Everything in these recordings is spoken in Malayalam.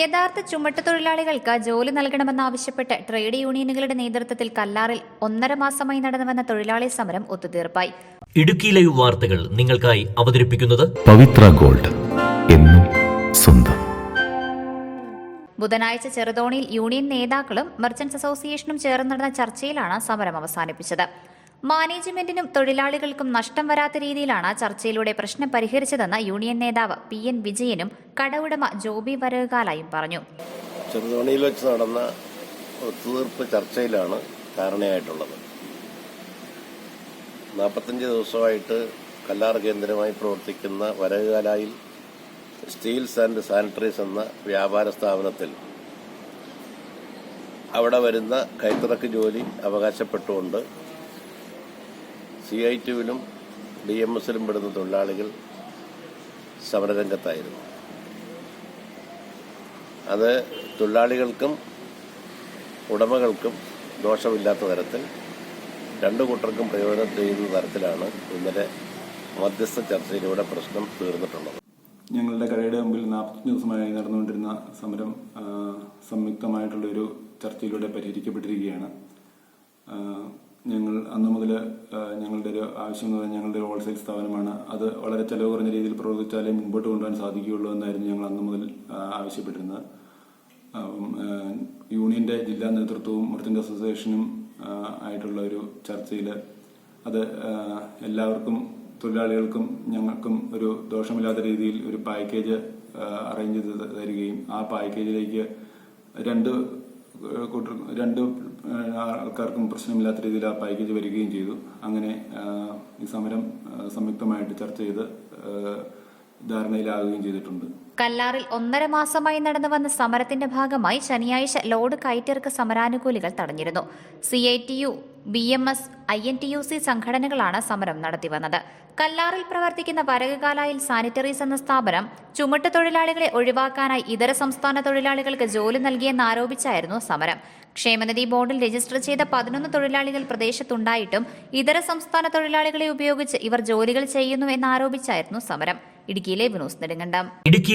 യഥാർത്ഥ ചുമട്ടുതൊഴിലാളികൾക്ക് ജോലി നൽകണമെന്നാവശ്യപ്പെട്ട് ട്രേഡ് യൂണിയനുകളുടെ നേതൃത്വത്തിൽ കല്ലാറിൽ ഒന്നര മാസമായി നടന്നുവന്ന തൊഴിലാളി സമരം ഒത്തുതീർപ്പായി. ഇടുക്കി ലൈവ് വാർത്തകൾ നിങ്ങൾക്കായി അവതരിപ്പിക്കുന്നത് പവിത്ര ഗോൾഡ് എന്നും സ്വന്തം. ബുധനാഴ്ച ചെറുതോണിയിൽ യൂണിയൻ നേതാക്കളും മെർച്ചന്റ്സ് അസോസിയേഷനും ചേർന്ന് നടന്ന ചർച്ചയിലാണ് സമരം അവസാനിപ്പിച്ചത്. മാനേജ്മെന്റിനും തൊഴിലാളികൾക്കും നഷ്ടം വരാത്ത രീതിയിലാണ് ചർച്ചയിലൂടെ പ്രശ്നം പരിഹരിച്ചതെന്ന് യൂണിയൻ നേതാവ് പി എൻ വിജയനും കടവുടമ ജോബി വരകാലായും പറഞ്ഞു. ചെറുതോണിയിൽ വെച്ച് നടന്ന ഒത്തുതീർപ്പ് ചർച്ചയിലാണ് ധാരണയായിട്ടുള്ളത് നാൽപ്പത്തഞ്ച് ദിവസമായിട്ട് കല്ലാർ കേന്ദ്രമായി പ്രവർത്തിക്കുന്ന വരകാലായിൽ സ്റ്റീൽസ് ആൻഡ് സാനിറ്ററീസ് എന്ന വ്യാപാര സ്ഥാപനത്തിൽ അവിടെ വരുന്ന കൈത്തിറക്ക് ജോലി അവകാശപ്പെട്ടുകൊണ്ട് സി ഐ ടുവിലും ഡി എം എസിലും പെടുന്ന തൊഴിലാളികൾ സമരരംഗത്തായിരുന്നു. അത് തൊഴിലാളികൾക്കും ഉടമകൾക്കും ദോഷമില്ലാത്ത തരത്തിൽ രണ്ടു കൂട്ടർക്കും പ്രയോജനം ചെയ്യുന്ന തരത്തിലാണ് ഇന്നലെ മധ്യസ്ഥ ചർച്ചയിലൂടെ പ്രശ്നം തീർന്നിട്ടുള്ളത്. ഞങ്ങളുടെ കടയുടെ മുമ്പിൽ നാൽപ്പത്തഞ്ച് ദിവസമായി നടന്നുകൊണ്ടിരുന്ന സമരം സംയുക്തമായിട്ടുള്ളൊരു ചർച്ചയിലൂടെ പരിഹരിക്കപ്പെട്ടിരിക്കുകയാണ്. ഞങ്ങൾ അന്ന് മുതൽ ഞങ്ങളുടെ ഒരു ആവശ്യം എന്ന് പറഞ്ഞാൽ ഞങ്ങളുടെ ഹോൾസെയിൽ സ്ഥാപനമാണ്. അത് വളരെ ചെലവ് കുറഞ്ഞ രീതിയിൽ പ്രവർത്തിച്ചാലേ മുമ്പോട്ട് കൊണ്ടുപോകാൻ സാധിക്കുകയുള്ളൂ എന്നായിരുന്നു ഞങ്ങൾ അന്ന് മുതൽ ആവശ്യപ്പെട്ടിരുന്നത്. യൂണിയന്റെ ജില്ലാ നേതൃത്വവും മർച്ചന്റ് അസോസിയേഷനും ആയിട്ടുള്ള ഒരു ചർച്ചയിൽ അത് എല്ലാവർക്കും തൊഴിലാളികൾക്കും ഞങ്ങൾക്കും ഒരു ദോഷമില്ലാത്ത രീതിയിൽ ഒരു പാക്കേജ് അറേഞ്ച് ചെയ്ത് തരികയും ആ പാക്കേജിലേക്ക് രണ്ട് രണ്ട് ആൾക്കാർക്കും പ്രശ്നമില്ലാത്ത രീതിയിൽ ആ പാക്കേജ് വരികയും ചെയ്തു. അങ്ങനെ ഈ സമരം സംയുക്തമായിട്ട് ചർച്ച ചെയ്ത് ധാരണയിലാകുകയും ചെയ്തിട്ടുണ്ട്. കല്ലാറിൽ ഒന്നര മാസമായി നടന്നു വന്ന സമരത്തിന്റെ ഭാഗമായി ശനിയാഴ്ച ലോഡ് കയറ്റിറക്ക് സമരാനുകൂലികൾ തടഞ്ഞിരുന്നു. C I T U B M S I N T U C സംഘടനകളാണ് സമരം നടത്തിവന്നത്. കല്ലാറിൽ പ്രവർത്തിക്കുന്ന വരകുകാലായിൽ സാനിറ്ററീസ് എന്ന സ്ഥാപനം ചുമട്ട് തൊഴിലാളികളെ ഒഴിവാക്കാനായി ഇതര സംസ്ഥാന തൊഴിലാളികൾക്ക് ജോലി നൽകിയെന്നാരോപിച്ചായിരുന്നു സമരം. ക്ഷേമനിധി ബോർഡിൽ രജിസ്റ്റർ ചെയ്ത പതിനൊന്ന് തൊഴിലാളികൾ പ്രദേശത്തുണ്ടായിട്ടും ഇതര സംസ്ഥാന തൊഴിലാളികളെ ഉപയോഗിച്ച് ഇവർ ജോലികൾ ചെയ്യുന്നു എന്നാരോപിച്ചായിരുന്നു സമരം. ഇടുക്കിയിലെ വിനോസ് നെടുങ്കണ്ടം. ഇടുക്കി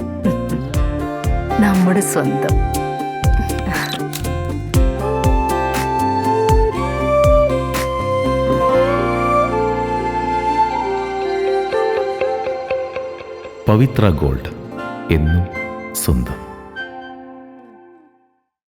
നമ്മുടെ സ്വന്തം. പവിത്ര ഗോൾഡ് എന്നും സ്വന്തം.